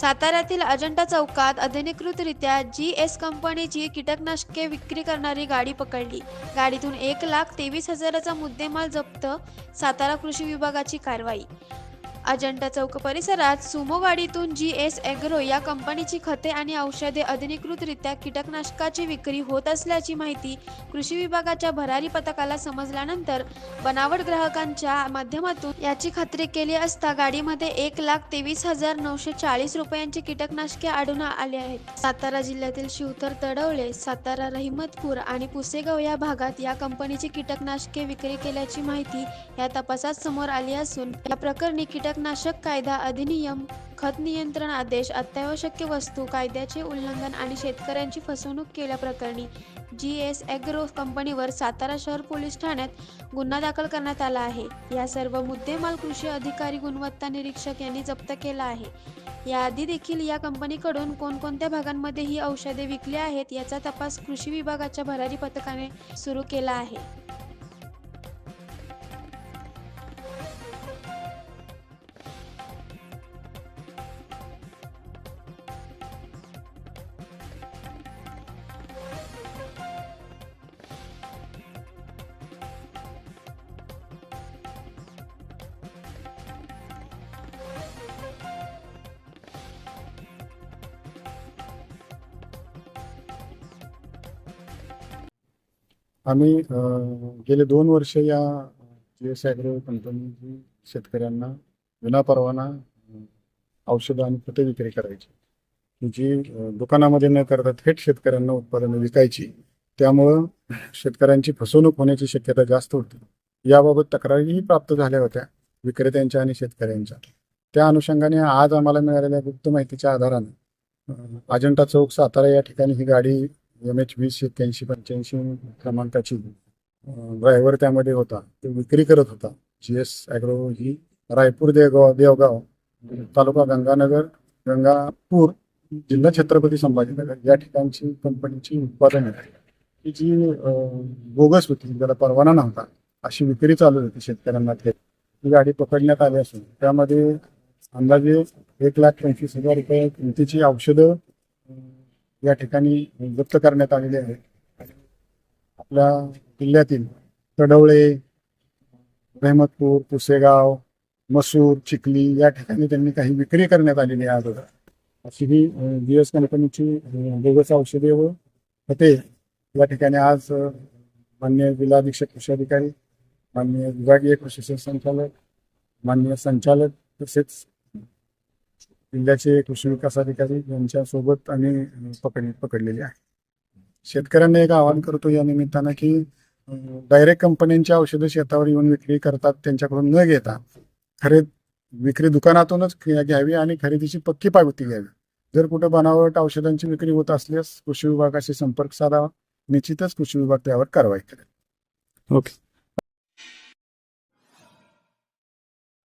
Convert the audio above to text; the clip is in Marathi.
साताऱ्यातील अजंठा चौकात अधिनिकृतरित्या जी एस कंपनीची कीटकनाशके विक्री करणारी गाडी पकडली. गाडीतून एक लाख तेवीस हजाराचा मुद्देमाल जप्त सातारा कृषी विभागाची कारवाई. अजंठा चौक परिसरात सुमोवाडीतून जी एस एग्रो या कंपनीची खते आणि औषधे अधिकृतरित्या कीटकनाशकाची विक्री होत असल्याची माहिती कृषी विभागाच्या भरारी पथकाला समजल्यानंतर बनावट ग्राहकांच्या माध्यमातून याची खात्री केली असता गाडीमध्ये एक लाख तेवीस हजार नऊशे चाळीस रुपयांची कीटकनाशके आढळून आली आहेत. सातारा जिल्ह्यातील शिवतर तडवळे सातारा रहिमतपूर आणि पुसेगाव या भागात या कंपनीची कीटकनाशके विक्री केल्याची माहिती या तपासात समोर आली असून या प्रकरणी कीटक कीटकनाशक कायदा अधिनियम खत नियंत्रण आदेश अत्यावश्यक वस्तू कायद्याचे उल्लंघन आणि शेतकऱ्यांची फसवणूक केल्याप्रकरणी जी एस ॲग्रो कंपनीवर सातारा शहर पोलीस ठाण्यात गुन्हा दाखल करण्यात आला आहे. या सर्व मुद्देमाल कृषी अधिकारी गुणवत्ता निरीक्षक यांनी जप्त केला आहे. याआधी देखील या कंपनीकडून कोणकोणत्या भागांमध्ये ही औषधे विकली आहेत याचा तपास कृषी विभागाच्या भरारी पथकाने सुरू केला आहे. आम्ही गेले दोन वर्ष या जी एस ॲग्रो कंपनी शेतकऱ्यांना विनापरवाना औषधं आणि खते विक्री करायची. जी दुकानामध्ये न करता थेट शेतकऱ्यांना उत्पादनं विकायची. त्यामुळं शेतकऱ्यांची फसवणूक होण्याची शक्यता जास्त होती. याबाबत तक्रारीही प्राप्त झाल्या होत्या विक्रेत्यांच्या आणि शेतकऱ्यांच्या. त्या अनुषंगाने आज आम्हाला मिळालेल्या गुप्त माहितीच्या आधाराने अजंठा चौक सातारा या ठिकाणी ही गाडी एम एच वीस एक्क्याऐंशी पंच्याऐंशी क्रमांकाची ड्रायव्हर त्यामध्ये होता. तो विक्री करत होता. जी एस ॲग्रो ही रायपूर देवगाव देवगाव तालुका गंगानगर गंगापूर जिल्हा छत्रपती संभाजीनगर या ठिकाणची कंपनीची उत्पादन की जी बोगस होती ज्याला परवाना नव्हता अशी विक्री चालू होती शेतकऱ्यांना. थेट ही गाडी पकडण्यात आली असून त्यामध्ये अंदाजे एक लाख पंचवीस हजार रुपये किमतीची औषधं या ठिकाणी जप्त करण्यात आलेले आहे आपल्या जिल्ह्यातील तडवळे रहमतपूर पुसेगाव मसूर चिखली या ठिकाणी त्यांनी काही विक्री करण्यात आलेली आहे अगोदर अशी ही जी एस कंपनीची बोगस औषधे व खते या ठिकाणी आज मान्य माननीय जिल्हाधीक्षक कृषी अधिकारी माननीय विभागीय कृषी संचालक माननीय संचालक तसेच जिल्ह्याचे कृषी विकास अधिकारी यांच्यासोबत आम्ही पकड पकडलेले आहे. शेतकऱ्यांना एक आवाहन करतो या निमित्तानं की डायरेक्ट कंपन्यांची औषधं शेतावर येऊन विक्री करतात त्यांच्याकडून न घेता खरे विक्री दुकानातूनच घ्यावी आणि खरेदीची पक्की पावती घ्यावी. जर कुठं बनावट औषधांची विक्री होत असल्यास कृषी विभागाशी संपर्क साधावा. निश्चितच कृषी विभाग त्यावर कारवाई करेल. ओके.